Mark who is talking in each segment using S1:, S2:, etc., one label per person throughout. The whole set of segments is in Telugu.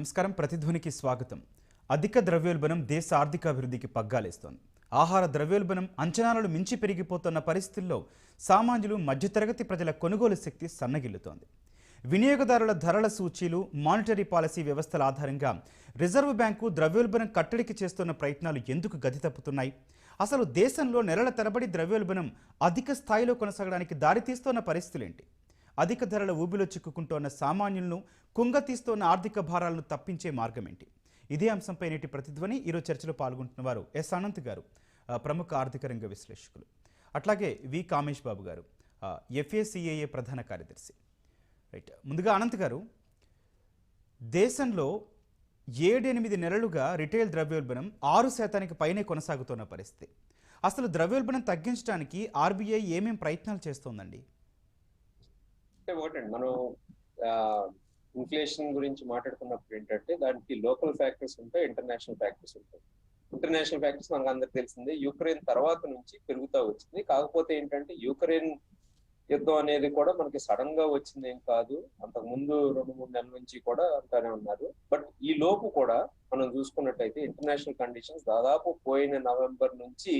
S1: నమస్కారం. ప్రతిధ్వనికి స్వాగతం. అధిక ద్రవ్యోల్బణం దేశ ఆర్థికాభివృద్ధికి పగ్గాలేస్తోంది. ఆహార ద్రవ్యోల్బణం అంచనాలను మించి పెరిగిపోతున్న పరిస్థితుల్లో సామాన్యులు మధ్యతరగతి ప్రజల కొనుగోలు శక్తి సన్నగిల్లుతోంది. వినియోగదారుల ధరల సూచీలు మానిటరీ పాలసీ వ్యవస్థల ఆధారంగా రిజర్వ్ బ్యాంకు ద్రవ్యోల్బణం కట్టడికి చేస్తున్న ప్రయత్నాలు ఎందుకు గతి తప్పుతున్నాయి? అసలు దేశంలో నెలల తరబడి ద్రవ్యోల్బణం అధిక స్థాయిలో కొనసాగడానికి దారితీస్తున్న పరిస్థితులేంటి? అధిక ధరల ఊబిలో చిక్కుకుంటోన్న సామాన్యులను కుంగతీస్తోన్న ఆర్థిక భారాలను తప్పించే మార్గం ఏంటి ఇదే అంశంపై నేటి ప్రతిధ్వని ఈరోజు చర్చలో పాల్గొంటున్న వారు ఎస్ అనంత్ గారు ప్రముఖ ఆర్థిక రంగ విశ్లేషకులు. అట్లాగే వి కామేష్ బాబు గారు ఎఫ్ఏసిఏఏ ప్రధాన కార్యదర్శి. రైట్ ముందుగా అనంత్ గారు దేశంలో ఏడెనిమిది నెలలుగా రిటైల్ ద్రవ్యోల్బణం ఆరు శాతానికి పైనే కొనసాగుతున్న పరిస్థితి. అసలు ద్రవ్యోల్బణం తగ్గించడానికి ఆర్బీఐ ఏమేం ప్రయత్నాలు చేస్తోందండి?
S2: మనం ఇన్ఫ్లేషన్ గురించి మాట్లాడుకున్నప్పుడు ఏంటంటే దానికి లోకల్ ఫ్యాక్టర్స్ ఉంటాయి ఇంటర్నేషనల్ ఫ్యాక్టర్స్ ఉంటాయి. ఇంటర్నేషనల్ ఫ్యాక్టర్స్ మనకు అందరికి తెలిసిందే యుక్రెయిన్ తర్వాత నుంచి పెరుగుతూ వచ్చింది. కాకపోతే ఏంటంటే యుక్రెయిన్ యుద్ధం అనేది కూడా మనకి సడన్గా వచ్చింది ఏం కాదు. అంతకు ముందు రెండు మూడు నెలల నుంచి కూడా అంతానే ఉన్నారు. బట్ ఈ లోపు కూడా మనం చూసుకున్నట్టయితే ఇంటర్నేషనల్ కండిషన్స్ దాదాపు పోయిన నవంబర్ నుంచి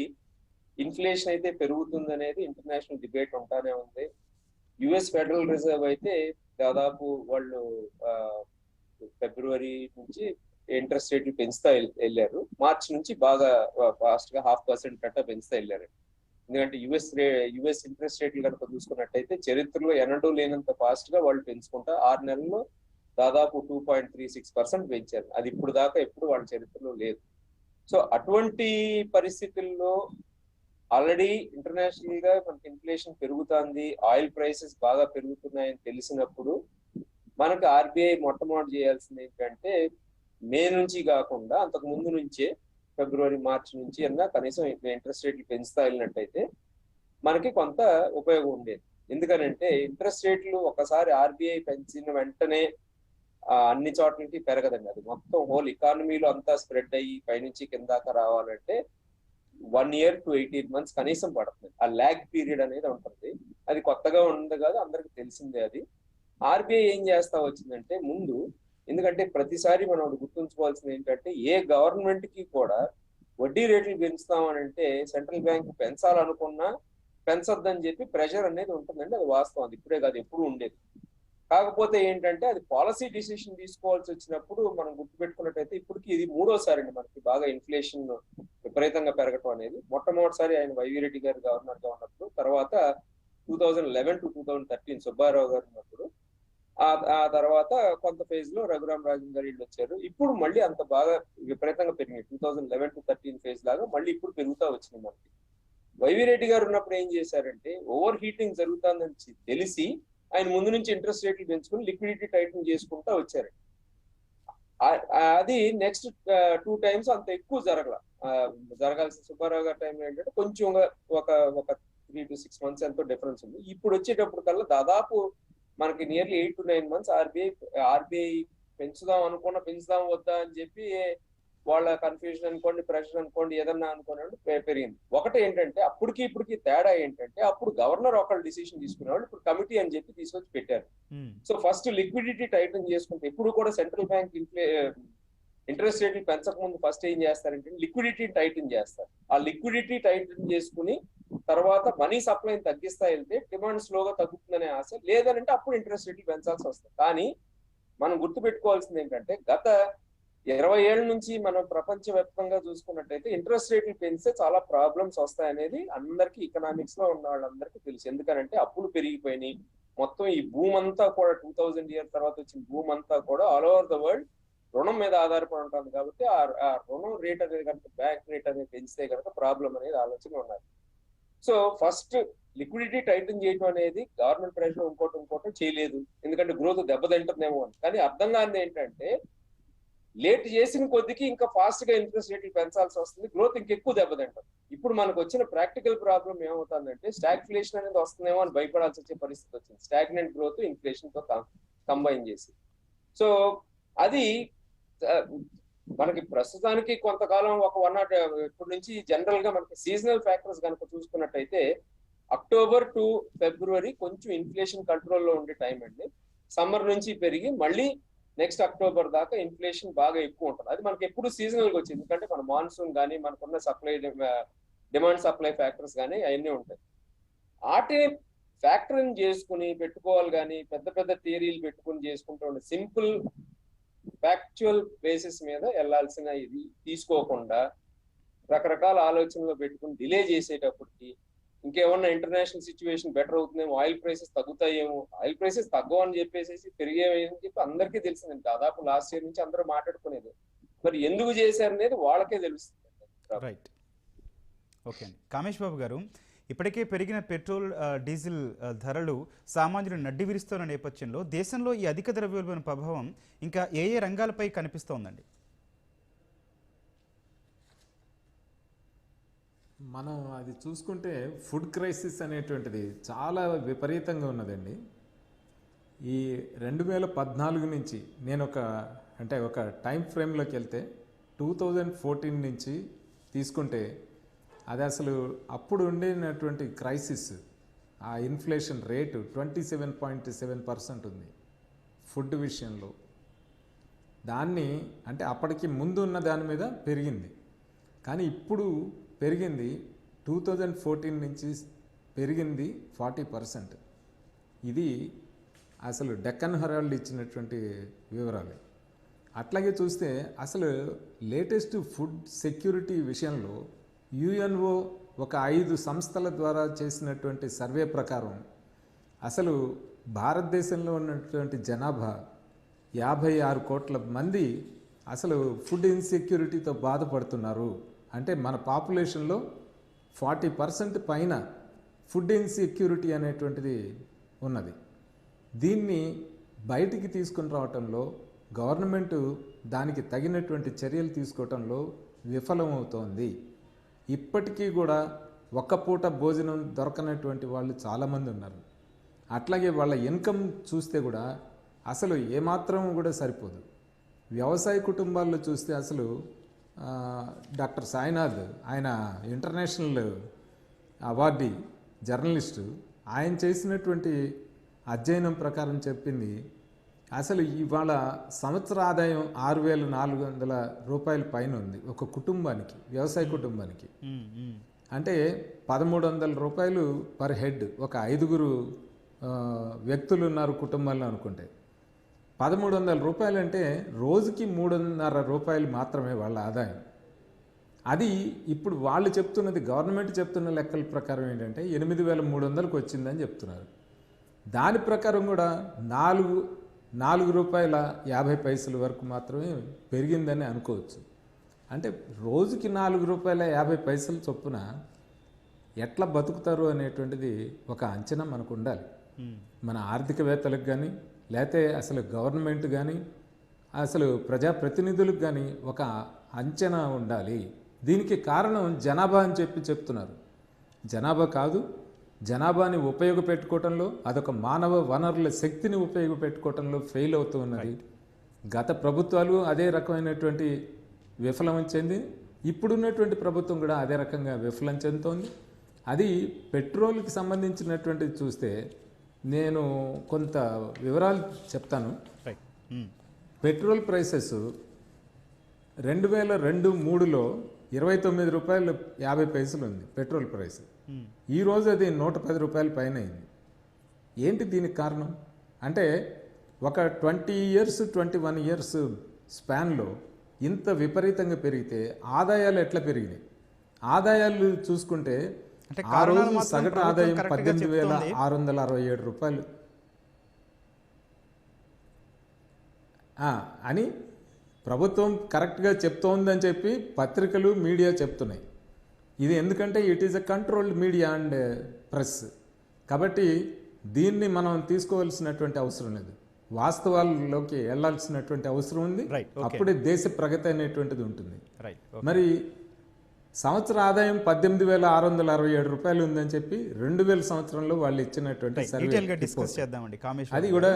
S2: ఇన్ఫ్లేషన్ అయితే పెరుగుతుంది అనేది ఇంటర్నేషనల్ డిబేట్ ఉంటానే ఉంది. యుఎస్ ఫెడరల్ రిజర్వ్ అయితే దాదాపు వాళ్ళు ఫిబ్రవరి నుంచి ఇంట్రెస్ట్ రేట్లు పెంచుతా వెళ్ళారు. మార్చ్ నుంచి బాగా ఫాస్ట్గా హాఫ్ పర్సెంట్ కట్ట పెంచుతా వెళ్ళారు. ఎందుకంటే యుఎస్ రే యుఎస్ ఇంట్రెస్ట్ రేట్లు కనుక చూసుకున్నట్టయితే చరిత్రలో ఎన్నడూ లేనంత ఫాస్ట్గా వాళ్ళు పెంచుకుంటా ఆరు నెలల్లో దాదాపు two point three six percent పెంచారు. అది ఇప్పుడు దాకా ఎప్పుడు వాళ్ళ చరిత్రలో లేదు. సో అటువంటి పరిస్థితుల్లో ఆల్రెడీ ఇంటర్నేషనల్గా మనకి ఇన్ఫ్లేషన్ పెరుగుతుంది ఆయిల్ ప్రైసెస్ బాగా పెరుగుతున్నాయని తెలిసినప్పుడు మనకు ఆర్బీఐ మొట్టమొదటి చేయాల్సింది ఏంటంటే మే నుంచి కాకుండా అంతకు ముందు నుంచే ఫిబ్రవరి మార్చి నుంచి అన్నా కనీసం ఇంట్రెస్ట్ రేట్లు పెంచుతా వెళ్ళినట్టయితే మనకి కొంత ఉపయోగం ఉండేది. ఎందుకనంటే ఇంట్రెస్ట్ రేట్లు ఒకసారి ఆర్బీఐ పెంచిన వెంటనే అన్ని చోట్లకి పెరగదండి. అది మొత్తం హోల్ ఎకానమీలో అంతా స్ప్రెడ్ అయ్యి పైనుంచి కిందాక రావాలంటే one year to eighteen months కనీసం పడుతుంది. ఆ ల్యాగ్ పీరియడ్ అనేది ఉంటుంది. అది కొత్తగా ఉంది కాదు అందరికి తెలిసిందే అది. ఆర్బీఐ ఏం చేస్తా వచ్చిందంటే ముందు ఎందుకంటే ప్రతిసారి మనం గుర్తుంచుకోవాల్సింది ఏంటంటే ఏ గవర్నమెంట్కి కూడా వడ్డీ రేట్లు పెంచుతామని అంటే సెంట్రల్ బ్యాంక్ పెంచాలనుకున్నా పెంచొద్దని చెప్పి ప్రెషర్ అనేది ఉంటుందండి. అది వాస్తవం. అది ఇప్పుడే కాదు ఎప్పుడు ఉండేది. కాకపోతే ఏంటంటే అది పాలసీ డిసిషన్ తీసుకోవాల్సి వచ్చినప్పుడు మనం గుర్తుపెట్టుకున్నట్టయితే ఇప్పటికి ఇది మూడోసారి అండి మనకి బాగా ఇన్ఫ్లేషన్ విపరీతంగా పెరగటం అనేది. మొట్టమొదటిసారి ఆయన వైవి రెడ్డి గారు గవర్నర్గా ఉన్నప్పుడు తర్వాత two thousand eleven to two thousand thirteen Subbarao గారు ఉన్నప్పుడు ఆ తర్వాత కొంత ఫేజ్లో రఘురామ్ రాజన్ గారు వీళ్ళు వచ్చారు. ఇప్పుడు మళ్ళీ అంత బాగా విపరీతంగా పెరిగింది two thousand eleven to thirteen phase లాగా మళ్ళీ ఇప్పుడు పెరుగుతా వచ్చింది మనకి. వైవి రెడ్డి గారు ఉన్నప్పుడు ఏం చేశారంటే ఓవర్ హీటింగ్ జరుగుతుందని తెలిసి ఆయన ముందు నుంచి ఇంట్రెస్ట్ రేట్లు పెంచుకుని లిక్విడిటీ టైటింగ్ చేసుకుంటా వచ్చారు. అది నెక్స్ట్ టూ టైమ్స్ అంత ఎక్కువ జరగల. జరగాల్సిన సుబ్బారావు గారి టైంలో ఏంటంటే కొంచెం ఒక ఒక త్రీ టు సిక్స్ మంత్స్ ఎంతో డిఫరెన్స్ ఉంది. ఇప్పుడు వచ్చేటప్పుడు కల్లా దాదాపు మనకి nearly eight to nine months RBI RBI పెంచుదాం అనుకున్న పెంచుదాం వద్దా అని చెప్పి వాళ్ళ కన్ఫ్యూజన్ అనుకోండి ప్రెషర్ అనుకోండి ఏదన్నా అనుకోండి పె- పెరిగింది. ఒకటి ఏంటంటే అప్పటికి ఇప్పటికి తేడా ఏంటంటే అప్పుడు గవర్నర్ ఒకళ్ళు డిసిషన్ తీసుకునేవాళ్ళు ఇప్పుడు కమిటీ అని చెప్పి తీసుకొచ్చి పెట్టారు. సో ఫస్ట్ లిక్విడిటీ టైటన్ చేసుకుంటే ఎప్పుడు కూడా సెంట్రల్ బ్యాంక్ ఇన్ఫ్లే ఇంట్రెస్ట్ రేట్లు పెంచక ముందు ఫస్ట్ ఏం చేస్తారంటే లిక్విడిటీ టైటన్ చేస్తారు. ఆ లిక్విడిటీ టైటన్ చేసుకుని తర్వాత మనీ సప్లైని తగ్గిస్తా వెళ్తే డిమాండ్ స్లోగా తగ్గుతుందనే ఆశ. లేదనంటే అప్పుడు ఇంట్రెస్ట్ రేట్లు పెంచాల్సి వస్తుంది. కానీ మనం గుర్తుపెట్టుకోవాల్సింది ఏంటంటే గత ఇరవై ఏళ్ళ నుంచి మనం ప్రపంచవ్యాప్తంగా చూసుకున్నట్టయితే ఇంట్రెస్ట్ రేట్లు పెంచితే చాలా ప్రాబ్లమ్స్ వస్తాయనేది అందరికీ ఎకనామిక్స్లో ఉన్న వాళ్ళందరికీ తెలుసు. ఎందుకంటే అప్పులు పెరిగిపోయినాయి. మొత్తం ఈ భూమి అంతా కూడా టూ థౌజండ్ ఇయర్ తర్వాత వచ్చిన భూమి అంతా కూడా ఆల్ ఓవర్ ద వరల్డ్ రుణం మీద ఆధారపడి ఉంటుంది కాబట్టి ఆ ఆ రుణం రేట్ అనేది కనుక బ్యాంక్ రేట్ అనేది పెంచితే కనుక ప్రాబ్లం అనేది ఆలోచన ఉన్నారు సో ఫస్ట్ లిక్విడిటీ టైటన్ చేయడం అనేది గవర్నమెంట్ ప్రెషర్ ఇంకోటి ఇంకోటి చేయలేదు. ఎందుకంటే గ్రోత్ దెబ్బతింటుందేమో అని. కానీ అర్థం కానిది ఏంటంటే లేట్ చేసిన కొద్దికి ఇంకా ఫాస్ట్గా ఇంట్రెస్ట్ రేట్లు పెంచాల్సి వస్తుంది. గ్రోత్ ఇంకెక్కువ దెబ్బతింటుంది. ఇప్పుడు మనకు వచ్చిన ప్రాక్టికల్ ప్రాబ్లం ఏమవుతుందంటే స్టాగ్ఫ్లేషన్ అనేది వస్తుందేమో అని భయపడాల్సి వచ్చే పరిస్థితి వచ్చింది. స్టాగ్నెంట్ గ్రోత్ ఇన్ఫ్లేషన్తో కంబైన్ చేసి. సో అది మనకి ప్రస్తుతానికి కొంతకాలం ఒక వన్ నాట్ ఇప్పటి నుంచి జనరల్గా మనకి సీజనల్ ఫ్యాక్టర్స్ కనుక చూసుకున్నట్టయితే అక్టోబర్ టు ఫిబ్రవరి కొంచెం ఇన్ఫ్లేషన్ కంట్రోల్లో ఉండే టైం అండి. సమ్మర్ నుంచి పెరిగి మళ్ళీ నెక్స్ట్ అక్టోబర్ దాకా ఇన్ఫ్లేషన్ బాగా ఎక్కువ ఉంటుంది. అది మనకి ఎప్పుడు సీజనల్గా వచ్చింది. ఎందుకంటే మన మాన్సూన్ కానీ మనకున్న సప్లై డిమాండ్ సప్లై ఫ్యాక్టర్స్ కానీ అవన్నీ ఉంటాయి. వాటిని ఫ్యాక్టరీని చేసుకుని పెట్టుకోవాలి కానీ పెద్ద పెద్ద థియరీలు పెట్టుకుని చేసుకుంటూ ఉండే సింపుల్ ఫ్యాక్చువల్ బేసిస్ మీద వెళ్ళాల్సిన ఇది తీసుకోకుండా రకరకాల ఆలోచనలు పెట్టుకుని డిలే చేసేటప్పటికి ఇంకేమన్నా ఇంటర్నేషనల్ సిచ్యువేషన్ బెటర్ అవుతుందేమో? ఆయిల్ ప్రైసెస్ తగ్గుతాయేమో? ఆయిల్ ప్రైసెస్ తగ్గవని చెప్పేసి పెరిగేవని చెప్పి అందరికీ తెలిసింది. దాదాపు లాస్ట్ ఇయర్ నుంచి అందరూ మాట్లాడుకునేది. మరి ఎందుకు చేశారనేది వాళ్ళకే తెలుస్తుంది.
S1: రైట్ ఓకే అండి. కామేష్ బాబు గారు ఇప్పటికే పెరిగిన పెట్రోల్ డీజిల్ ధరలు సామాన్యులు నడ్డి విరుస్తున్న నేపథ్యంలో దేశంలో ఈ అధిక ద్రవ్యోల్బణ ప్రభావం ఇంకా ఏ ఏ రంగాలపై కనిపిస్తోందండి?
S3: మనం అది చూసుకుంటే ఫుడ్ క్రైసిస్ అనేటువంటిది చాలా విపరీతంగా ఉన్నదండి. ఈ రెండు వేల పద్నాలుగు నుంచి నేను ఒక అంటే ఒక టైం ఫ్రేమ్లోకి వెళ్తే టూ థౌజండ్ ఫోర్టీన్ నుంచి తీసుకుంటే అది అసలు అప్పుడు ఉండినటువంటి క్రైసిస్ ఆ inflation rate twenty seven point seven percent ఉంది ఫుడ్ విషయంలో. దాన్ని అంటే అప్పటికి ముందు ఉన్న దాని మీద పెరిగింది. కానీ ఇప్పుడు పెరిగింది టూ థౌజండ్ ఫోర్టీన్ నుంచి పెరిగింది ఫార్టీ పర్సెంట్ ఇది అసలు డెక్కన్ హెరాల్డ్ ఇచ్చినటువంటి వివరాలు. అట్లాగే చూస్తే అసలు లేటెస్ట్ ఫుడ్ సెక్యూరిటీ విషయంలో యుఎన్ఓ ఒక ఐదు సంస్థల ద్వారా చేసినటువంటి సర్వే ప్రకారం అసలు భారతదేశంలో ఉన్నటువంటి జనాభా యాభై ఆరు కోట్ల మంది అసలు ఫుడ్ ఇన్సెక్యూరిటీతో బాధపడుతున్నారు. అంటే మన పాపులేషన్లో ఫార్టీ పర్సెంట్ పైన ఫుడ్ ఇన్సెక్యూరిటీ అనేటువంటిది ఉన్నది. దీన్ని బయటికి తీసుకుని రావటంలో గవర్నమెంట్ దానికి తగినటువంటి చర్యలు తీసుకోవటంలో విఫలమవుతోంది. ఇప్పటికీ కూడా ఒక్క పూట భోజనం దొరకనటువంటి వాళ్ళు చాలామంది ఉన్నారు. అట్లాగే వాళ్ళ ఇన్కమ్ చూస్తే కూడా అసలు ఏమాత్రం కూడా సరిపోదు. వ్యవసాయ కుటుంబాల్లో చూస్తే అసలు డాక్టర్ సాయినాథ్ ఆయన ఇంటర్నేషనల్ అవార్డీ జర్నలిస్టు ఆయన చేసినటువంటి అధ్యయనం ప్రకారం చెప్పింది అసలు ఇవాళ సంవత్సర ఆదాయం ఆరు వేల నాలుగు వందల రూపాయల పైన ఉంది ఒక కుటుంబానికి వ్యవసాయ కుటుంబానికి.
S1: మ్మ్, మ్మ్.
S3: అంటే పదమూడు వందల రూపాయలు పర్ హెడ్ ఒక ఐదుగురు వ్యక్తులు ఉన్నారు కుటుంబంలో అనుకుంటే. పదమూడు వందల రూపాయలు అంటే రోజుకి మూడున్నర రూపాయలు మాత్రమే వాళ్ళ ఆదాయం. అది ఇప్పుడు వాళ్ళు చెప్తున్నది గవర్నమెంట్ చెప్తున్న లెక్కల ప్రకారం ఏంటంటే ఎనిమిది వేల మూడు వందలకు వచ్చిందని చెప్తున్నారు. దాని ప్రకారం కూడా నాలుగు నాలుగు రూపాయల యాభై పైసల వరకు మాత్రమే పెరిగిందని అనుకోవచ్చు. అంటే రోజుకి నాలుగు రూపాయల యాభై పైసలు చొప్పున ఎట్లా బతుకుతారు అనేటువంటిది ఒక అంచనా మనకు ఉండాలి. మన ఆర్థికవేత్తలకు కానీ లేకపోతే అసలు గవర్నమెంట్ కానీ అసలు ప్రజాప్రతినిధులకు కానీ ఒక అంచనా ఉండాలి. దీనికి కారణం జనాభా అని చెప్పి చెప్తున్నారు. జనాభా కాదు జనాభాని ఉపయోగపెట్టుకోవటంలో అదొక మానవ వనరుల శక్తిని ఉపయోగపెట్టుకోవటంలో ఫెయిల్ అవుతూ ఉన్నది. గత ప్రభుత్వాలు అదే రకమైనటువంటి విఫలం చెంది ఇప్పుడున్నటువంటి ప్రభుత్వం కూడా అదే రకంగా విఫలం చెందుతోంది. అది పెట్రోల్కి సంబంధించినటువంటిది చూస్తే నేను కొంత వివరాలు చెప్తాను.
S1: రైట్ మ్మ్.
S3: పెట్రోల్ ప్రైసెస్ రెండు వేల రెండు మూడులో ఇరవై తొమ్మిది రూపాయలు యాభై పైసలు ఉంది పెట్రోల్ ప్రైస్.
S1: మ్మ్.
S3: ఈ రోజు అది నూట పది రూపాయల పైన అయింది. ఏంటి దీనికి కారణం? అంటే ఒక twenty years twenty one years స్పాన్లో ఇంత విపరీతంగా పెరిగితే ఆదాయాలు ఎట్లా పెరిగినాయి? ఆదాయాలు చూసుకుంటే
S1: అంటే
S3: ఆ రోజు సగటు ఆదాయం పద్దెనిమిది వేల. ఆరు వందల అరవై ఏడు రూపాయలు. ఆ, అని ప్రభుత్వం కరెక్ట్గా చెప్తోందని చెప్పి పత్రికలు మీడియా చెప్తున్నాయి. ఇది ఎందుకంటే it is a controlled media and press. కాబట్టి దీన్ని మనం తీసుకోవాల్సినటువంటి అవసరం లేదు. వాస్తవాల్లోకి వెళ్ళాల్సినటువంటి అవసరం ఉంది. అప్పుడే దేశ ప్రగతి అనేటువంటిది ఉంటుంది. మరి సంవత్సర ఆదాయం పద్దెనిమిది వేల ఆరు వందల అరవై ఏడు రూపాయలు ఉందని చెప్పి రెండు వేల సంవత్సరంలో వాళ్ళు ఇచ్చినటువంటి సర్వే
S1: డీటెయిల్గా
S3: report.
S1: డిస్కస్ చేద్దామండి. కామేష్
S3: అది కూడా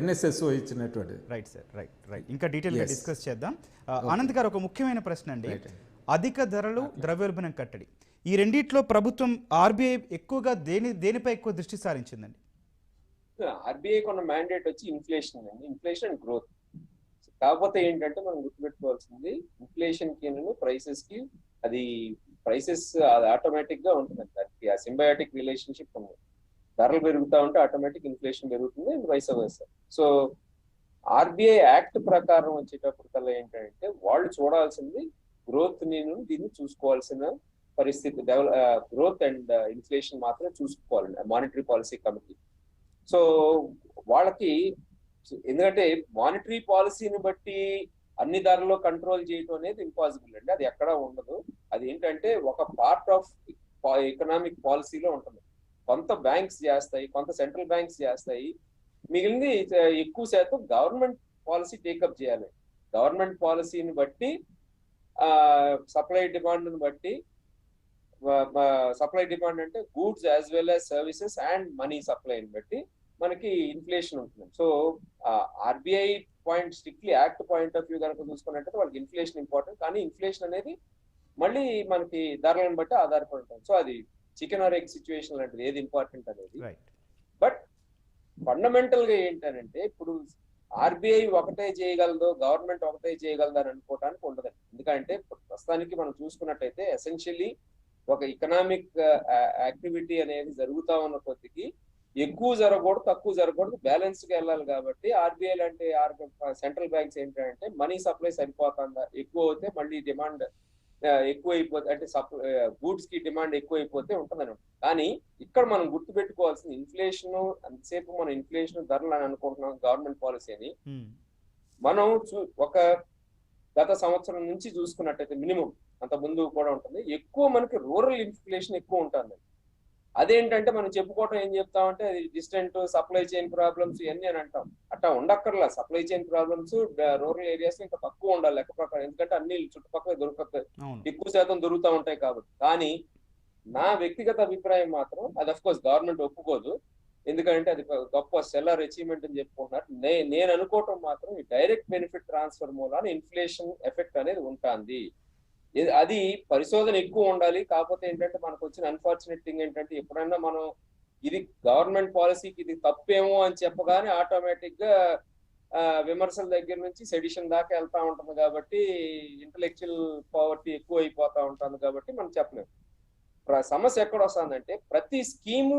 S3: ఎన్ఎస్ఎస్ఓ ఇచ్చినటువంటిది
S1: రైట్ సార్ రైట్ రైట్ ఇంకా డీటెయిల్గా. డిస్కస్ చేద్దాం. ఆనంద్ గారు ఒక ముఖ్యమైన ప్రశ్న అండి. అధిక ధరలు ద్రవ్యోల్బణం కట్టడి. ఈ రెండిట్లో ప్రభుత్వం ఆర్బీఐ ఎక్కువగా దేని దేనిపై ఎక్కువ దృష్టి సారించిందండి?
S2: ఆర్బీఐ కొన్న మ్యాండేట్ వచ్చి ఇన్ఫ్లేషన్ అండి. ఇన్ఫ్లేషన్ అండ్ గ్రోత్ కాకపోతే ఏంటంటే మనం గుర్తుపెట్టుకోవాల్సింది ఇన్ఫ్లేషన్కి ప్రైసెస్కి అది ప్రైసెస్ అది ఆటోమేటిక్గా ఉంటుంది దానికి ఆ సింబయాటిక్ రిలేషన్షిప్ ఉంది. ధరలు పెరుగుతా ఉంటే ఆటోమేటిక్ ఇన్ఫ్లేషన్ పెరుగుతుంది vice versa so RBI act ప్రకారం వచ్చేటప్పుడు కల్లా ఏంటంటే వాళ్ళు చూడాల్సింది గ్రోత్ నేను దీన్ని చూసుకోవాల్సిన పరిస్థితి డెవలప్ గ్రోత్ అండ్ ఇన్ఫ్లేషన్ మాత్రమే చూసుకోవాలి మానిటరీ పాలసీ కమిటీ సో వాళ్ళకి ఎందుకంటే మానిటరీ పాలసీని బట్టి అన్ని ధరల్లో కంట్రోల్ చేయటం అనేది ఇంపాసిబుల్ అండి. అది ఎక్కడా ఉండదు. అది ఏంటంటే ఒక పార్ట్ ఆఫ్ ఎకనామిక్ పాలసీలో ఉంటుంది. కొంత బ్యాంక్స్ చేస్తాయి కొంత సెంట్రల్ బ్యాంక్స్ చేస్తాయి. మిగిలింది ఎక్కువ శాతం గవర్నమెంట్ పాలసీ టేకప్ చేయాలి. గవర్నమెంట్ పాలసీని బట్టి సప్లై డిమాండ్ బట్టి సప్లై డిమాండ్ అంటే goods as well as services and money సప్లైని బట్టి మనకి ఇన్ఫ్లేషన్ ఉంటుంది. So RBI point strictly act point of view కనుక చూసుకున్నట్టయితే వాళ్ళకి ఇన్ఫ్లేషన్ ఇంపార్టెంట్ కానీ ఇన్ఫ్లేషన్ అనేది మళ్ళీ మనకి ధరలను బట్టి ఆధారపడి ఉంటుంది. సో అది చికెన్ ఆర్ ఎగ్ సిచ్యువేషన్ లాంటిది ఏది ఇంపార్టెంట్ అనేది. బట్ ఫండమెంటల్గా ఏంటనంటే ఇప్పుడు ఆర్బీఐ ఒకటే చేయగలదు గవర్నమెంట్ ఒకటే చేయగలదు అని అనుకోవడానికి ఉండదు. ఎందుకంటే ప్రస్తుతానికి మనం చూసుకున్నట్టయితే ఎసెన్షియల్లీ ఒక ఎకనామిక్ యాక్టివిటీ అనేది జరుగుతా ఉన్న కొద్దికి ఎక్కువ జరగకూడదు తక్కువ జరగకూడదు. బ్యాలెన్స్గా వెళ్ళాలి కాబట్టి ఆర్బీఐ లాంటి సెంట్రల్ బ్యాంక్స్ ఏంటంటే మనీ సప్లై సరిపోతుందా? ఎక్కువ అవుతే మళ్ళీ డిమాండ్ ఎక్కువ అయిపోతే అంటే గూడ్స్కి డిమాండ్ ఎక్కువ అయిపోతే ఉంటుందని. కానీ ఇక్కడ మనం గుర్తు పెట్టుకోవాల్సిన ఇన్ఫ్లేషన్ అంతసేపు మనం ఇన్ఫ్లేషన్ ధరలు అని అనుకుంటున్నాం గవర్నమెంట్ పాలసీ అని. మనం ఒక గత సంవత్సరం నుంచి చూసుకున్నట్టయితే మినిమం అంత ముందు కూడా ఉంటుంది. ఎక్కువ మనకి రూరల్ ఇన్ఫ్లేషన్ ఎక్కువ ఉంటుంది అదేంటంటే మనం చెప్పుకోవటం ఏం చెప్తామంటే అది డిస్టెంట్ సప్లై చైన్ ప్రాబ్లమ్స్ ఇవన్నీ అని అంటాం. అట్టా ఉండక్కర్లా. Supply chain problems rural areas ఇంకా తక్కువ ఉండాలి లెక్క ప్రకారం. ఎందుకంటే అన్ని చుట్టుపక్కల దొరకతాయి ఎక్కువ శాతం దొరుకుతూ ఉంటాయి కాబట్టి. కానీ నా వ్యక్తిగత అభిప్రాయం మాత్రం అది అఫ్ కోర్స్ గవర్నమెంట్ ఒప్పుకోదు. ఎందుకంటే అది గొప్ప సెల్లర్ అచీవ్మెంట్ అని చెప్పుకుంటున్నారు. నేను అనుకోవటం మాత్రం ఈ డైరెక్ట్ బెనిఫిట్ ట్రాన్స్ఫర్ మూలాన ఇన్ఫ్లేషన్ ఎఫెక్ట్ అనేది ఉంటుంది. అది పరిశోధన ఎక్కువ ఉండాలి. కాకపోతే ఏంటంటే మనకు వచ్చిన అన్ఫార్చునేట్ థింగ్ ఏంటంటే ఎప్పుడైనా మనం ఇది గవర్నమెంట్ పాలసీకి ఇది తప్పేమో అని చెప్పగానే ఆటోమేటిక్గా విమర్శల దగ్గర నుంచి సెడిషన్ దాకా వెళ్తా ఉంటుంది కాబట్టి ఇంటలెక్చువల్ పవర్టీ ఎక్కువ అయిపోతా ఉంటుంది కాబట్టి మనం చెప్పలేము సమస్య ఎక్కడ వస్తుందంటే ప్రతి స్కీము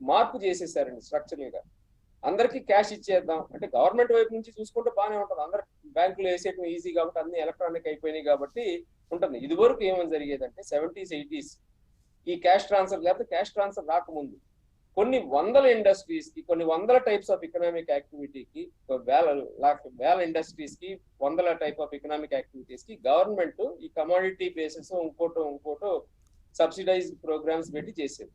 S2: మార్పు చేసేసారండి స్ట్రక్చరల్గా. అందరికి క్యాష్ ఇచ్చేద్దాం. అంటే గవర్నమెంట్ వైపు నుంచి చూసుకుంటే బాగానే ఉంటుంది. అందరు బ్యాంకులు వేసేయడం ఈజీ కాబట్టి అన్ని ఎలక్ట్రానిక్ అయిపోయినాయి కాబట్టి ఉంటుంది. ఇది వరకు ఏమని జరిగేదంటే సెవెంటీస్ ఎయిటీస్ ఈ క్యాష్ ట్రాన్స్ఫర్ లేకపోతే క్యాష్ ట్రాన్స్ఫర్ రాకముందు కొన్ని వందల ఇండస్ట్రీస్కి కొన్ని వందల టైప్స్ ఆఫ్ ఎకనామిక్ యాక్టివిటీకి వేల వేల ఇండస్ట్రీస్కి వందల టైప్ ఆఫ్ ఎకనామిక్ యాక్టివిటీస్కి గవర్నమెంట్ ఈ కమాడిటీ బేసిస్ ఇంకోటో ఇంకోటో సబ్సిడైజ్ ప్రోగ్రామ్స్ పెట్టి చేసేది.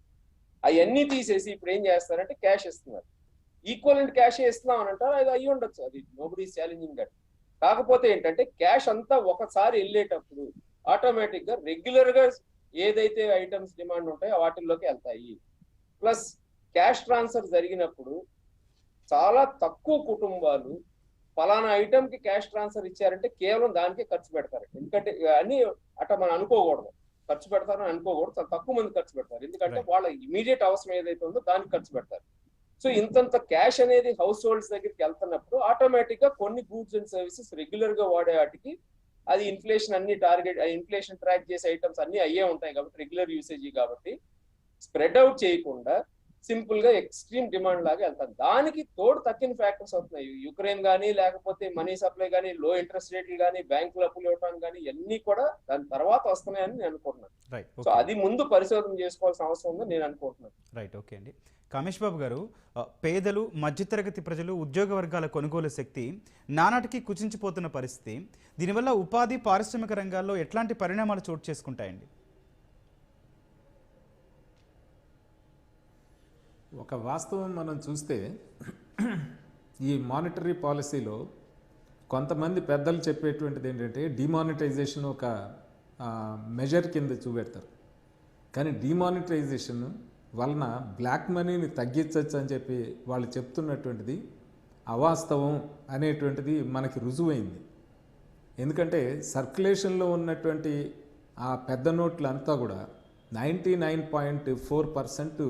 S2: అవన్నీ తీసేసి ఇప్పుడు ఏం చేస్తారంటే క్యాష్ ఇస్తున్నారు. ఈక్వల్ క్యాష్ ఇస్తున్నాం అని అంటారు అది అయ్యి ఉండొచ్చు అది నోబడి ఛాలెంజింగ్ దట్ కాకపోతే ఏంటంటే క్యాష్ అంతా ఒకసారి వెళ్ళేటప్పుడు ఆటోమేటిక్గా రెగ్యులర్గా ఏదైతే ఐటమ్స్ డిమాండ్ ఉంటాయో వాటిల్లోకి వెళ్తాయి. ప్లస్ క్యాష్ ట్రాన్స్ఫర్ జరిగినప్పుడు చాలా తక్కువ కుటుంబాలు ఫలానా ఐటమ్కి క్యాష్ ట్రాన్స్ఫర్ ఇచ్చారంటే కేవలం దానికే ఖర్చు పెడతారు. ఎందుకంటే అని అట్లా మనం అనుకోకూడదు. ఖర్చు పెడతారని అనుకోకూడదు. చాలా తక్కువ మంది ఖర్చు పెడతారు. ఎందుకంటే వాళ్ళ ఇమీడియట్ అవసరం ఏదైతే ఉందో దానికి ఖర్చు పెడతారు. సో ఇంతంత క్యాష్ అనేది హౌస్ హోల్డ్స్ దగ్గరికి వెళ్తున్నప్పుడు ఆటోమేటిక్గా కొన్ని గూడ్స్ అండ్ సర్వీసెస్ రెగ్యులర్గా వాడే వాటికి అది ఇన్ఫ్లేషన్ అన్ని టార్గెట్ ఇన్ఫ్లేషన్ ట్రాక్ చేసే ఐటమ్స్ అన్ని అయ్యే ఉంటాయి కాబట్టి రెగ్యులర్ యూసేజ్ కాబట్టి స్ప్రెడ్ అవుట్ చేయకుండా సింపుల్గా ఎక్స్ట్రీమ్ డిమాండ్ లాగా వెళ్తారు దానికి తోడు తక్కిన ఫ్యాక్టర్స్ అవుతున్నాయి. యుక్రెయిన్ కానీ లేకపోతే మనీ సప్లై కానీ లో ఇంట్రెస్ట్ రేట్లు కానీ బ్యాంకులు అప్పులు ఇవ్వడానికి కానీ ఇవన్నీ కూడా దాని తర్వాత వస్తున్నాయని నేను అనుకుంటున్నాను.
S1: రైట్
S2: సో అది ముందు పరిశోధన చేసుకోవాల్సిన అవసరం ఉందని నేను అనుకుంటున్నాను.
S1: రైట్ ఓకే అండి. కామేష్ బాబు గారు పేదలు మధ్యతరగతి ప్రజలు ఉద్యోగ వర్గాల కొనుగోలు శక్తి నానాటికి కుచించిపోతున్న పరిస్థితి. దీనివల్ల ఉపాధి పారిశ్రామిక రంగాల్లో ఎట్లాంటి పరిణామాలు చోటు చేసుకుంటాయండి?
S3: ఒక వాస్తవం మనం చూస్తే ఈ మానిటరీ పాలసీలో కొంతమంది పెద్దలు చెప్పేటువంటిది ఏంటంటే డిమానిటైజేషన్ ఒక మెజర్ కింద చూపెడతారు. కానీ డిమానిటైజేషన్ వలన బ్లాక్ మనీని తగ్గించవచ్చు అని చెప్పి వాళ్ళు చెప్తున్నటువంటిది అవాస్తవం అనేటువంటిది మనకి రుజువైంది. ఎందుకంటే సర్క్యులేషన్లో ఉన్నటువంటి ఆ పెద్ద నోట్లు అంతా కూడా ninety nine point four percent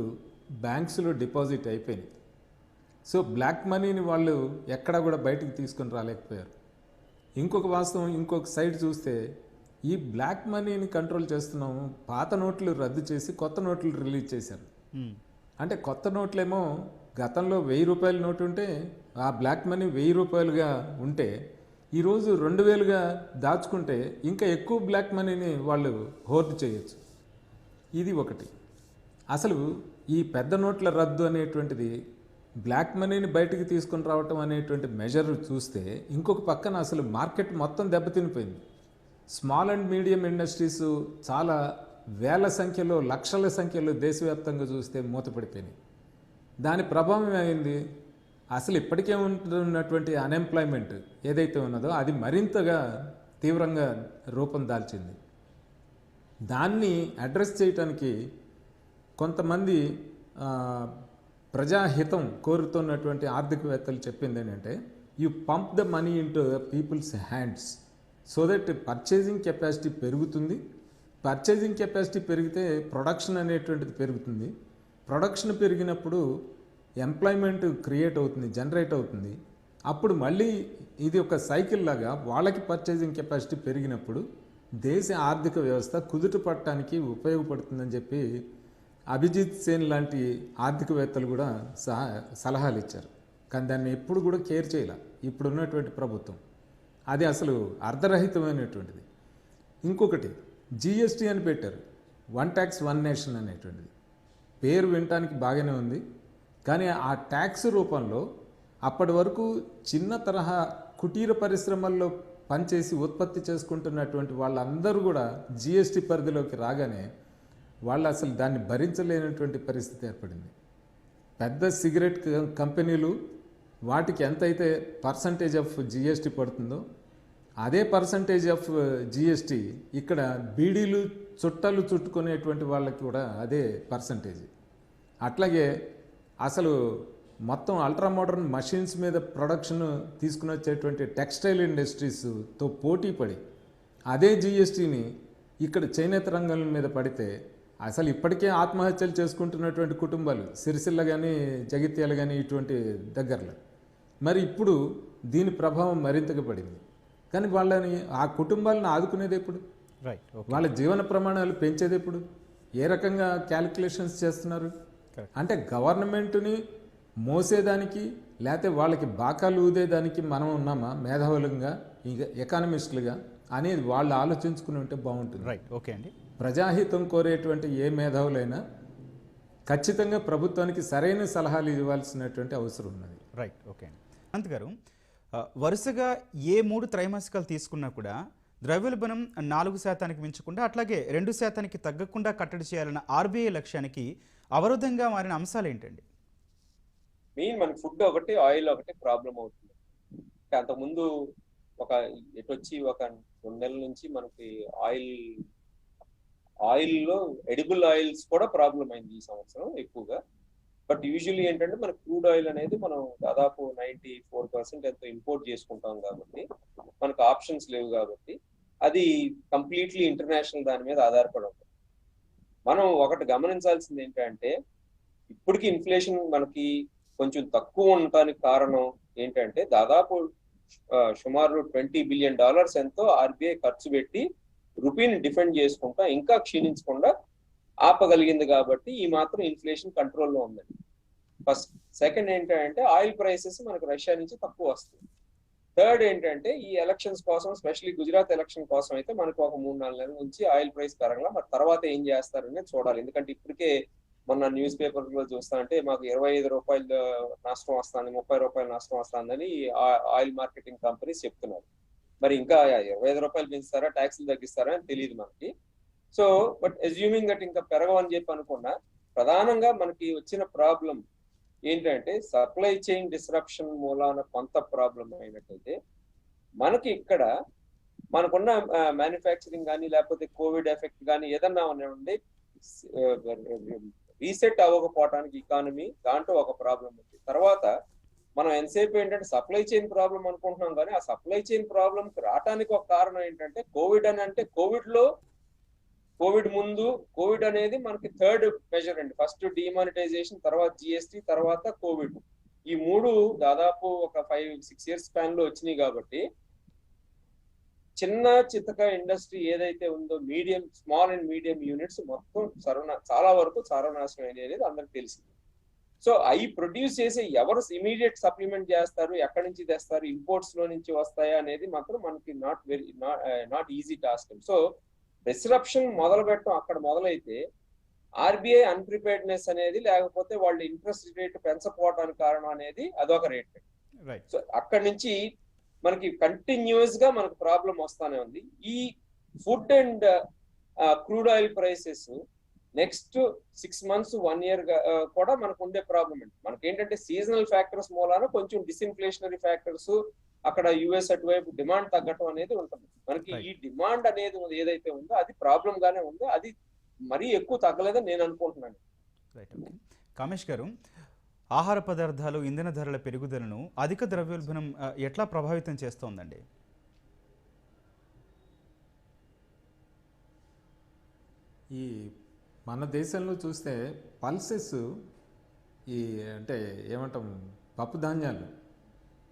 S3: బ్యాంక్స్లో deposit అయిపోయింది. సో బ్లాక్ మనీని వాళ్ళు ఎక్కడా కూడా బయటికి తీసుకొని రాలేకపోయారు. ఇంకొక వాస్తవం ఇంకొక సైడ్ చూస్తే ఈ బ్లాక్ మనీని కంట్రోల్ చేస్తున్నాము పాత నోట్లు రద్దు చేసి కొత్త నోట్లు రిలీజ్ చేశారు. అంటే కొత్త నోట్లేమో గతంలో వెయ్యి రూపాయల నోటు ఉంటే ఆ బ్లాక్ మనీ వెయ్యి రూపాయలుగా ఉంటే ఈరోజు రెండు వేలుగా దాచుకుంటే ఇంకా ఎక్కువ బ్లాక్ మనీని వాళ్ళు హోర్డ్ చేయొచ్చు. ఇది ఒకటి. అసలు ఈ పెద్ద నోట్ల రద్దు అనేటువంటిది బ్లాక్ మనీని బయటికి తీసుకొని రావటం అనేటువంటి మెజర్ చూస్తే ఇంకొక పక్కన అసలు మార్కెట్ మొత్తం దెబ్బతినిపోయింది. స్మాల్ అండ్ మీడియం ఇండస్ట్రీస్ చాలా వేల సంఖ్యలో లక్షల సంఖ్యలో దేశవ్యాప్తంగా చూస్తే మూతపడిపోయినాయి. దాని ప్రభావం ఏమైంది? అసలు ఇప్పటికే ఉంటున్నటువంటి అన్ఎంప్లాయ్మెంట్ ఏదైతే ఉన్నదో అది మరింతగా తీవ్రంగా రూపం దాల్చింది. దాన్ని అడ్రస్ చేయటానికి కొంతమంది ప్రజాహితం కోరుతున్నటువంటి ఆర్థికవేత్తలు చెప్పింది ఏంటంటే you pump the money into people's hands so that purchasing capacity పెరుగుతుంది. పర్చేసింగ్ కెపాసిటీ పెరిగితే ప్రొడక్షన్ అనేటువంటిది పెరుగుతుంది. ప్రొడక్షన్ పెరిగినప్పుడు ఎంప్లాయ్మెంట్ క్రియేట్ అవుతుంది జనరేట్ అవుతుంది. అప్పుడు మళ్ళీ ఇది ఒక సైకిల్ లాగా వాళ్ళకి పర్చేసింగ్ కెపాసిటీ పెరిగినప్పుడు దేశ ఆర్థిక వ్యవస్థ కుదుట పట్టడానికి ఉపయోగపడుతుందని చెప్పి అభిజిత్ సేన్ లాంటి ఆర్థికవేత్తలు కూడా సహా సలహాలు ఇచ్చారు కానీ దాన్ని ఎప్పుడు కూడా కేర్ చేయాల. ఇప్పుడు ఉన్నటువంటి ప్రభుత్వం. అది అసలు అర్ధరహితమైనటువంటిది. ఇంకొకటి జిఎస్టీ అని పెట్టారు. వన్ ట్యాక్స్ వన్ నేషన్ అనేటువంటిది. పేరు వినటానికి బాగానే ఉంది. కానీ ఆ ట్యాక్స్ రూపంలో అప్పటి వరకు చిన్న తరహా కుటీర పరిశ్రమల్లో పనిచేసి ఉత్పత్తి చేసుకుంటున్నటువంటి వాళ్ళందరూ కూడా జిఎస్టీ పరిధిలోకి రాగానే వాళ్ళు అసలు దాన్ని భరించలేనటువంటి పరిస్థితి ఏర్పడింది. పెద్ద సిగరెట్ కంపెనీలు వాటికి ఎంతైతే పర్సంటేజ్ ఆఫ్ జిఎస్టీ పడుతుందో అదే పర్సంటేజ్ ఆఫ్ జిఎస్టీ ఇక్కడ బీడీలు చుట్టాలు చుట్టుకునేటువంటి వాళ్ళకి కూడా అదే పర్సంటేజ్. అట్లాగే అసలు మొత్తం అల్ట్రా మోడర్న్ మషిన్స్ మీద ప్రొడక్షన్ తీసుకుని వచ్చేటువంటి టెక్స్టైల్ ఇండస్ట్రీస్తో పోటీ పడి అదే జిఎస్టీని ఇక్కడ చేనేత రంగం మీద పడితే అసలు ఇప్పటికే ఆత్మహత్యలు చేసుకుంటున్నటువంటి కుటుంబాలు సిరిసిల్ల కానీ జగిత్యాల కానీ ఇటువంటి దగ్గరలో. మరి ఇప్పుడు దీని ప్రభావం మరింతగా పడింది. కానీ వాళ్ళని ఆ కుటుంబాలను ఆదుకునేది ఎప్పుడు?
S1: రైట్
S3: వాళ్ళ జీవన ప్రమాణాలు పెంచేది ఎప్పుడు? ఏ రకంగా క్యాలిక్యులేషన్స్ చేస్తున్నారు. అంటే గవర్నమెంట్ని మోసేదానికి లేకపోతే వాళ్ళకి బాకాలు ఊదేదానికి మనం ఉన్నామా మేధావులంగా ఇక ఎకానమిస్టులుగా అనేది వాళ్ళు ఆలోచించుకుని ఉంటే బాగుంటుంది.
S1: రైట్ ఓకే అండి.
S3: ప్రజాహితం కోరేటువంటి ఏ మేధావులైనా ఖచ్చితంగా ప్రభుత్వానికి సరైన సలహాలు ఇవ్వాల్సినటువంటి అవసరం ఉన్నది.
S1: రైట్ ఓకే అండి అనంత్ గారు వరుసగా ఏ మూడు త్రైమాసికాలు తీసుకున్నా కూడా ద్రవ్యోల్బణం నాలుగు శాతానికి మించకుండా అట్లాగే రెండు శాతానికి తగ్గకుండా కట్టడి చేయాలన్న ఆర్బీఐ లక్ష్యానికి అవరోధంగా మారిన అంశాలు ఏంటండి
S2: మెయిన్ మనకి ఫుడ్ ఒకటి ఆయిల్ ఒకటి ప్రాబ్లం అవుతుంది. అంతకుముందు ఒక ఎటు వచ్చి ఒక రెండు నెలల నుంచి మనకి ఆయిల్ ఆయిల్లో ఎడిబుల్ ఆయిల్స్ కూడా ప్రాబ్లం అయింది ఈ సంవత్సరం ఎక్కువగా. బట్ యూజువల్లీ ఏంటంటే మన క్రూడ్ ఆయిల్ అనేది మనం దాదాపు నైంటీ ఫోర్ పర్సెంట్ ఎంతో ఇంపోర్ట్ చేసుకుంటాం కాబట్టి మనకు ఆప్షన్స్ లేవు కాబట్టి అది కంప్లీట్లీ ఇంటర్నేషనల్ దాని మీద ఆధారపడి ఉంటుంది మనం ఒకటి గమనించాల్సింది ఏంటంటే ఇప్పటికి ఇన్ఫ్లేషన్ మనకి కొంచెం తక్కువ ఉండటానికి కారణం ఏంటంటే దాదాపు సుమారు ట్వంటీ బిలియన్ డాలర్స్ ఎంతో ఆర్బీఐ ఖర్చు పెట్టి రూపీని డిఫెండ్ చేసుకుంటా ఇంకా క్షీణించకుండా ఆపగలిగింది కాబట్టి ఈ మాత్రం ఇన్ఫ్లేషన్ కంట్రోల్లో ఉందండి. ఫస్ట్ సెకండ్ ఏంటంటే ఆయిల్ ప్రైసెస్ మనకు రష్యా నుంచి తక్కువ వస్తుంది. థర్డ్ ఏంటంటే ఈ ఎలక్షన్స్ కోసం స్పెషల్లీ గుజరాత్ ఎలక్షన్ కోసం అయితే మనకు ఒక మూడు నాలుగు నెలల నుంచి ఆయిల్ ప్రైస్ పెరగల మరి తర్వాత ఏం చేస్తారనేది చూడాలి. ఎందుకంటే ఇప్పటికే మొన్న న్యూస్ పేపర్లో చూస్తా అంటే మాకు ఇరవై ఐదు రూపాయలు నష్టం వస్తుంది ముప్పై రూపాయలు నష్టం వస్తుందని ఆయిల్ మార్కెటింగ్ కంపెనీస్ చెప్తున్నారు. మరి ఇంకా ఇరవై ఐదు రూపాయలు పెంచుతారా ట్యాక్సులు తగ్గిస్తారా అని తెలియదు మనకి. సో బట్ అజ్యూమింగ్ దట్ ఇంకా పెరగవని చెప్పి అనుకున్నా ప్రధానంగా మనకి వచ్చిన ప్రాబ్లం ఏంటంటే సప్లై చైన్ డిస్రప్షన్ మూలాన కొంత ప్రాబ్లం అయినట్టయితే మనకి ఇక్కడ మనకున్న మ్యానుఫ్యాక్చరింగ్ కానీ లేకపోతే కోవిడ్ ఎఫెక్ట్ కానీ ఏదన్నా ఉండి రీసెట్ అవ్వకపోవటానికి ఇకానమీ దాంట్లో ఒక ప్రాబ్లం ఉంది. తర్వాత మనం ఎంతసేపు ఏంటంటే సప్లై చైన్ ప్రాబ్లం అనుకుంటున్నాం కానీ ఆ సప్లై చైన్ ప్రాబ్లం రావటానికి ఒక కారణం ఏంటంటే కోవిడ్ అని అంటే కోవిడ్లో కోవిడ్ ముందు కోవిడ్ అనేది మనకి థర్డ్ మెజర్ అండి. ఫస్ట్ డిమానిటైజేషన్ తర్వాత జిఎస్టి తర్వాత కోవిడ్ ఈ మూడు దాదాపు ఒక ఫైవ్ సిక్స్ ఇయర్స్ స్పాన్లో వచ్చినాయి కాబట్టి చిన్న చితక ఇండస్ట్రీ ఏదైతే ఉందో medium small and medium units మొత్తం సర్వనా చాలా వరకు సర్వనాశనం అనేది అందరికి తెలిసింది. సో అవి ప్రొడ్యూస్ చేసి ఎవరు ఇమీడియట్ సప్లిమెంట్ చేస్తారు ఎక్కడి నుంచి తెస్తారు ఇంపోర్ట్స్లో నుంచి వస్తాయా అనేది మాత్రం మనకి not very not easy task. So disruption మొదలు పెట్టడం అక్కడ మొదలైతే ఆర్బీఐ అన్ప్రిపేర్డ్నెస్ అనేది లేకపోతే వాళ్ళు ఇంట్రెస్ట్ రేట్ పెంచకపోవడానికి కారణం అనేది అదొక రేట్.
S1: రైట్
S2: సో అక్కడి నుంచి మనకి కంటిన్యూస్గా మనకు ప్రాబ్లం వస్తానే ఉంది. ఈ food and crude oil prices next six months one year కూడా మనకు ఉండే ప్రాబ్లం అండి. మనకి ఏంటంటే సీజనల్ ఫ్యాక్టర్స్ మూలాన కొంచెం డిస్ఇన్ఫ్లేషనరీ ఫ్యాక్టర్స్ అక్కడ యుఎస్ అటువైపు డిమాండ్ తగ్గటం అనేది ఉంటుంది. మనకి ఈ డిమాండ్ అనేది ఏదైతే ఉందో అది ప్రాబ్లం గానే ఉందో. అది మరీ ఎక్కువ తగ్గలేదని నేను అనుకుంటున్నాను.
S1: రైట్ ఓకే కామేష్ గారు ఆహార పదార్థాలు ఇంధన ధరల పెరుగుదలను అధిక ద్రవ్యోల్బణం ఎట్లా ప్రభావితం చేస్తోందండి?
S3: ఈ మన దేశంలో చూస్తే పల్సెస్ ఈ అంటే ఏమంటాం పప్పు ధాన్యాలు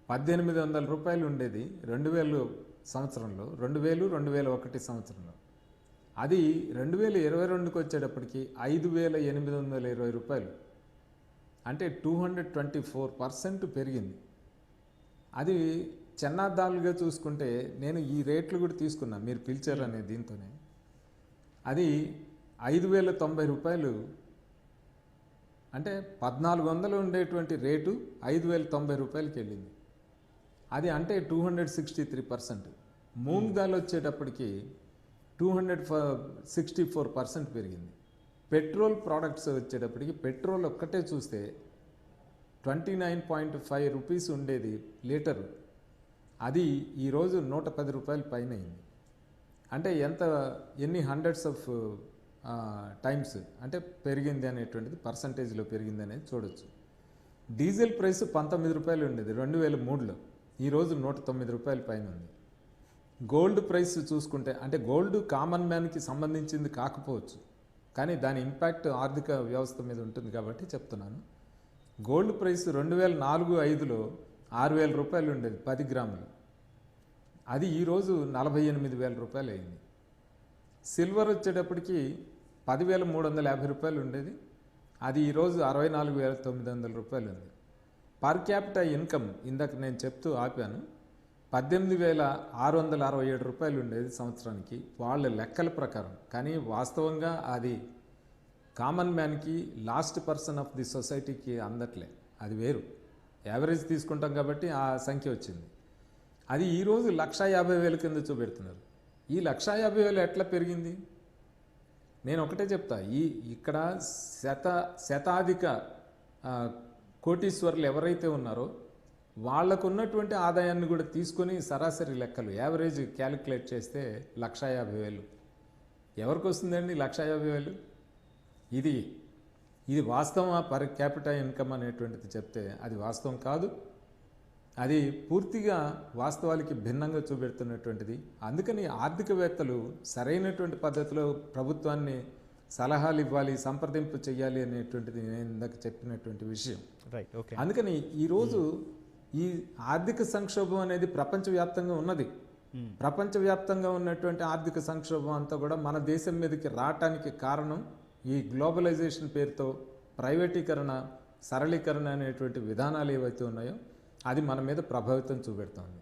S3: పద్దెనిమిది వందల రూపాయలు ఉండేది రెండు వేలు సంవత్సరంలో రెండు వేలు రెండు వేల ఒకటి సంవత్సరంలో. అది రెండు వేల ఇరవై రెండుకి వచ్చేటప్పటికి ఐదు వేల ఎనిమిది వందల ఇరవై రూపాయలు. అంటే two hundred twenty four percent పెరిగింది. అది చెన్నాదాలుగా చూసుకుంటే నేను ఈ రేట్లు కూడా తీసుకున్నా మీరు పిలిచారనే దీంతోనే. అది ఐదు వేల తొంభై రూపాయలు. అంటే పద్నాలుగు వందలు ఉండేటువంటి రేటు ఐదు వేల తొంభై రూపాయలకి వెళ్ళింది. అది అంటే two hundred sixty three percent. Moong దాల్ వచ్చేటప్పటికి two hundred sixty four percent పెరిగింది. పెట్రోల్ ప్రోడక్ట్స్ వచ్చేటప్పటికి పెట్రోల్ ఒక్కటే చూస్తే twenty nine point five rupees ఉండేది లీటరు. అది ఈరోజు నూట పది రూపాయల పైన అయింది. అంటే ఎంత ఎన్ని హండ్రెడ్స్ ఆఫ్ టైమ్స్ అంటే పెరిగింది అనేటువంటిది పర్సంటేజ్లో పెరిగింది అనేది చూడొచ్చు. డీజిల్ ప్రైస్ పంతొమ్మిది రూపాయలు ఉండేది రెండు వేల మూడులో. ఈరోజు నూట తొమ్మిది రూపాయల పైన ఉంది. గోల్డ్ ప్రైస్ చూసుకుంటే అంటే గోల్డ్ కామన్ మ్యాన్కి సంబంధించింది కాకపోవచ్చు. కానీ దాని ఇంపాక్ట్ ఆర్థిక వ్యవస్థ మీద ఉంటుంది కాబట్టి చెప్తున్నాను. గోల్డ్ ప్రైస్ రెండు వేల నాలుగు ఐదులో ఆరు వేల రూపాయలు ఉండేది పది గ్రాములు. అది ఈరోజు నలభై ఎనిమిది వేల రూపాయలు అయింది. సిల్వర్ వచ్చేటప్పటికి పదివేల మూడు వందల యాభై రూపాయలు ఉండేది. అది ఈరోజు అరవై నాలుగు వేల తొమ్మిది వందల రూపాయలు ఉంది. పర్ క్యాపిటల్ ఇన్కమ్ ఇందాక నేను చెప్తూ ఆపాను. పద్దెనిమిది వేల ఆరు వందల అరవై ఏడు రూపాయలు ఉండేది సంవత్సరానికి. వాళ్ళ లెక్కల ప్రకారం. కానీ వాస్తవంగా అది కామన్ మ్యాన్కి లాస్ట్ పర్సన్ ఆఫ్ ది సొసైటీకి అందట్లే. అది వేరు. యావరేజ్ తీసుకుంటాం కాబట్టి ఆ సంఖ్య వచ్చింది. అది ఈరోజు లక్షా యాభై వేల కింద చూపెడుతున్నారు. ఈ లక్షా యాభై వేలు ఎట్లా పెరిగింది? నేను ఒకటే చెప్తా ఈ ఇక్కడ శత శతాధిక కోటీశ్వరులు కోటీశ్వర్లు ఎవరైతే ఉన్నారో వాళ్ళకున్నటువంటి ఆదాయాన్ని కూడా తీసుకొని సరాసరి లెక్కలు యావరేజ్ క్యాలిక్యులేట్ చేస్తే లక్షా యాభై వేలు ఎవరికి వస్తుందండి లక్షా యాభై వేలు ఇది ఇది వాస్తవం పర్ క్యాపిటల్ ఇన్కమ్ అనేటువంటిది చెప్తే అది వాస్తవం కాదు. అది పూర్తిగా వాస్తవాలకి భిన్నంగా చూపెడుతున్నటువంటిది. అందుకని ఆర్థికవేత్తలు సరైనటువంటి పద్ధతిలో ప్రభుత్వాన్ని సలహాలు ఇవ్వాలి సంప్రదింపు చేయాలి అనేటువంటిది నేను ఇందాక చెప్పినటువంటి విషయం.
S1: రైట్ ఓకే
S3: అందుకని ఈరోజు ఈ ఆర్థిక సంక్షోభం అనేది ప్రపంచవ్యాప్తంగా ఉన్నది. ప్రపంచవ్యాప్తంగా ఉన్నటువంటి ఆర్థిక సంక్షోభం అంతా కూడా మన దేశం మీదకి రావటానికి కారణం ఈ గ్లోబలైజేషన్ పేరుతో ప్రైవేటీకరణ సరళీకరణ అనేటువంటి విధానాలు ఏవైతే ఉన్నాయో అది మన మీద ప్రభావితం చూపెడుతోంది.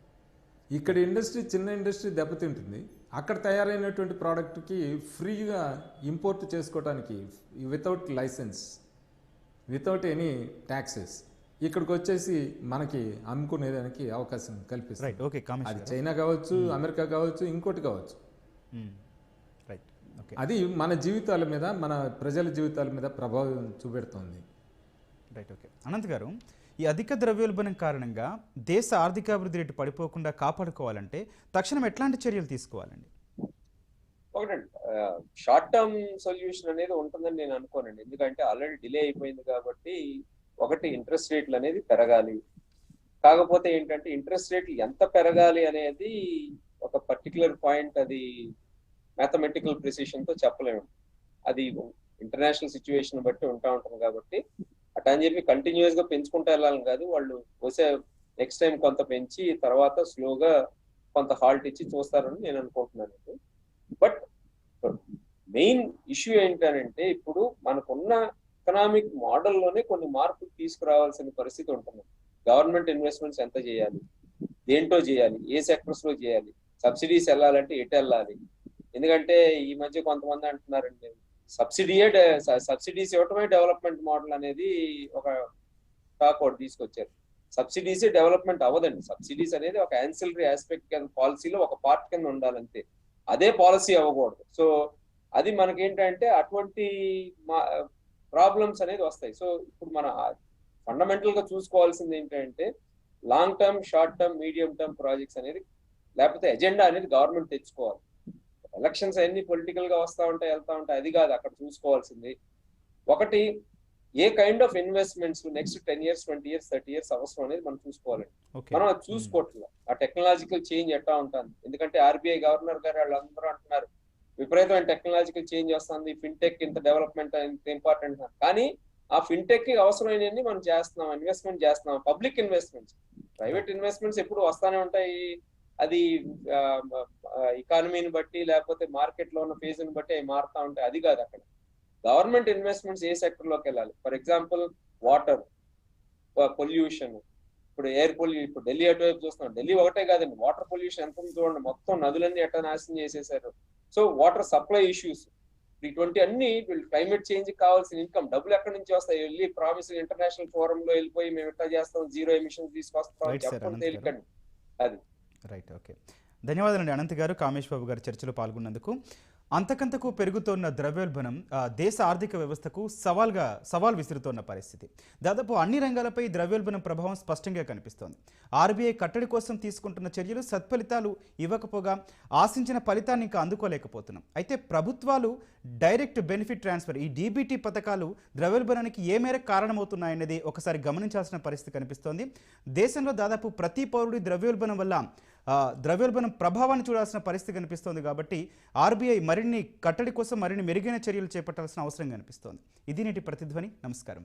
S3: ఇక్కడ ఇండస్ట్రీ చిన్న ఇండస్ట్రీ దెబ్బతింటుంది. అక్కడ తయారైనటువంటి ప్రోడక్ట్కి ఫ్రీగా ఇంపోర్ట్ చేసుకోవడానికి without license without any taxes ఇక్కడికి వచ్చేసి మనకి అమ్ముకునేదానికి అవకాశం కల్పిస్తుంది.
S1: రైట్ ఓకే
S3: అది చైనా కావచ్చు అమెరికా కావచ్చు ఇంకోటి కావచ్చు.
S1: రైట్ ఓకే
S3: అది మన జీవితాల మీద మన ప్రజల జీవితాల మీద ప్రభావం చూపెడుతోంది.
S1: రైట్ ఓకే అనంత్ గారు ఈ అధిక ద్రవ్యోల్బణం కారణంగా దేశ ఆర్థికాభివృద్ధి రేటు పడిపోకుండా కాపాడుకోవాలంటే తక్షణం ఎట్లాంటి చర్యలు తీసుకోవాలండి?
S2: ఒకటండి షార్ట్ టర్మ్ సొల్యూషన్ అనేది ఉంటుందని నేను అనుకోనండి. ఎందుకంటే ఆల్రెడీ డిలే అయిపోయింది కాబట్టి ఒకటి ఇంట్రెస్ట్ రేట్లు అనేది పెరగాలి. కాకపోతే ఏంటంటే ఇంట్రెస్ట్ రేట్లు ఎంత పెరగాలి అనేది ఒక పర్టికులర్ పాయింట్ అది మ్యాథమెటికల్ ప్రిసిషన్తో చెప్పలేము. అది ఇంటర్నేషనల్ సిచ్యువేషన్ బట్టి ఉంటా ఉంటుంది కాబట్టి అట్లా అని చెప్పి కంటిన్యూస్గా పెంచుకుంటూ వెళ్ళాలని కాదు వాళ్ళు వచ్చే నెక్స్ట్ టైం కొంత పెంచి తర్వాత స్లోగా కొంత హాల్ట్ ఇచ్చి చూస్తారని నేను అనుకుంటున్నాను. బట్ మెయిన్ ఇష్యూ ఏంటంటే ఇప్పుడు మనకున్న ఎకనామిక్ మోడల్లోనే కొన్ని మార్పులు తీసుకురావాల్సిన పరిస్థితి ఉంటుంది. గవర్నమెంట్ ఇన్వెస్ట్మెంట్స్ ఎంత చేయాలి? దేంట్లో చేయాలి? ఏ సెక్టర్స్లో చేయాలి? సబ్సిడీస్ వెళ్ళాలంటే ఎటు వెళ్ళాలి? ఎందుకంటే ఈ మధ్య కొంతమంది అంటున్నారండి సబ్సిడీయే సబ్సిడీస్ ఇవ్వటమే డెవలప్మెంట్ మోడల్ అనేది ఒక టాక్ ఒకటి తీసుకొచ్చారు. సబ్సిడీస్ డెవలప్మెంట్ అవ్వదండి. సబ్సిడీస్ అనేది ఒక యాన్సిలరీ ఆస్పెక్ట్ కింద పాలసీలో ఒక పార్ట్ కింద ఉండాలంతే. అదే పాలసీ అవ్వకూడదు. సో అది మనకేంటంటే అటువంటి ప్రాబ్లమ్స్ అనేది వస్తాయి. సో ఇప్పుడు మన ఫండమెంటల్గా చూసుకోవాల్సింది ఏంటంటే long term short term medium term projects అనేది లేకపోతే ఎజెండా అనేది గవర్నమెంట్ తెచ్చుకోవాలి. ఎలక్షన్స్ అన్ని పొలిటికల్గా వస్తా ఉంటాయి వెళ్తా ఉంటాయి. అది కాదు అక్కడ చూసుకోవాల్సింది. ఒకటి a kind of investments next ten years twenty years thirty years అవసరం అనేది మనం చూసుకోవాలండి. మనం అది చూసుకోవట్లేదు. ఆ టెక్నాలజికల్ చేంజ్ ఎట్టా ఉంటుంది. ఎందుకంటే ఆర్బీఐ గవర్నర్ గారు వాళ్ళందరూ అంటున్నారు విపరీతమైన టెక్నాలజికల్ చేంజ్ వస్తుంది ఫిన్టెక్ ఇంత డెవలప్మెంట్ ఇంత ఇంపార్టెంట్ కానీ ఆ ఫిన్టెక్కి అవసరమైనవి మనం చేస్తున్నాం ఇన్వెస్ట్మెంట్ చేస్తున్నాం. పబ్లిక్ ఇన్వెస్ట్మెంట్స్ ప్రైవేట్ ఇన్వెస్ట్మెంట్స్ ఎప్పుడు వస్తానే ఉంటాయి. అది ఎకానమీని బట్టి లేకపోతే మార్కెట్లో ఉన్న ఫేజ్ని బట్టి అవి మారుతా ఉంటాయి అది కాదు అక్కడ. గవర్నమెంట్ ఇన్వెస్ట్మెంట్స్ ఏ సెక్టర్లోకి వెళ్ళాలి ఫర్ ఎగ్జాంపుల్ వాటర్ పొల్యూషన్ ఇప్పుడు ఎయిర్ పొల్యూ ఇప్పుడు ఢిల్లీ అటువైపు చూస్తున్నాం. ఢిల్లీ ఒకటే కాదండి. వాటర్ పొల్యూషన్ ఎంత ఉంది చూడండి. మొత్తం నదులన్నీ ఎట్లా నాశనం చేసేసారు సో వాటర్ సప్లై ఇష్యూస్ ఇటువంటి అన్ని క్లైమేట్ చేంజ్ కావాల్సిన ఇన్కమ్ డబ్బులు ఎక్కడి నుంచి వస్తాయి? వెళ్ళి ప్రామిస్ ఇంటర్నేషనల్ ఫోరం లో వెళ్ళిపోయి మేము ఎట్లా చేస్తాం? జీరో ఎమిషన్ తీసుకొస్తాం. చెప్పండి తేలికండి. అది.
S1: రైట్ ఓకే ధన్యవాదాలండి. అనంత్ గారు కామేష్ బాబు గారు చర్చలో పాల్గొన్నందుకు. అంతకంతకు పెరుగుతోన్న ద్రవ్యోల్బణం దేశ ఆర్థిక వ్యవస్థకు సవాల్గా సవాల్ విసురుతోన్న పరిస్థితి. దాదాపు అన్ని రంగాలపై ద్రవ్యోల్బణం ప్రభావం స్పష్టంగా కనిపిస్తోంది. ఆర్బీఐ కట్టడి కోసం తీసుకుంటున్న చర్యలు సత్ఫలితాలు ఇవ్వకపోగా ఆశించిన ఫలితాన్ని ఇంకా అందుకోలేకపోతున్నాం. అయితే ప్రభుత్వాలు డైరెక్ట్ బెనిఫిట్ ట్రాన్స్ఫర్ ఈ డీబీటీ పథకాలు ద్రవ్యోల్బణానికి ఏ మేరకు కారణమవుతున్నాయనేది ఒకసారి గమనించాల్సిన పరిస్థితి కనిపిస్తోంది. దేశంలో దాదాపు ప్రతి పౌరుడి ద్రవ్యోల్బణం వల్ల ద్రవ్యోల్బణం ప్రభావాన్ని చూడాల్సిన పరిస్థితి కనిపిస్తోంది కాబట్టి ఆర్బీఐ మరిన్ని కట్టడి కోసం మరిన్ని మెరుగైన చర్యలు చేపట్టాల్సిన అవసరం కనిపిస్తోంది. ఇది నేటి ప్రతిధ్వని. నమస్కారం.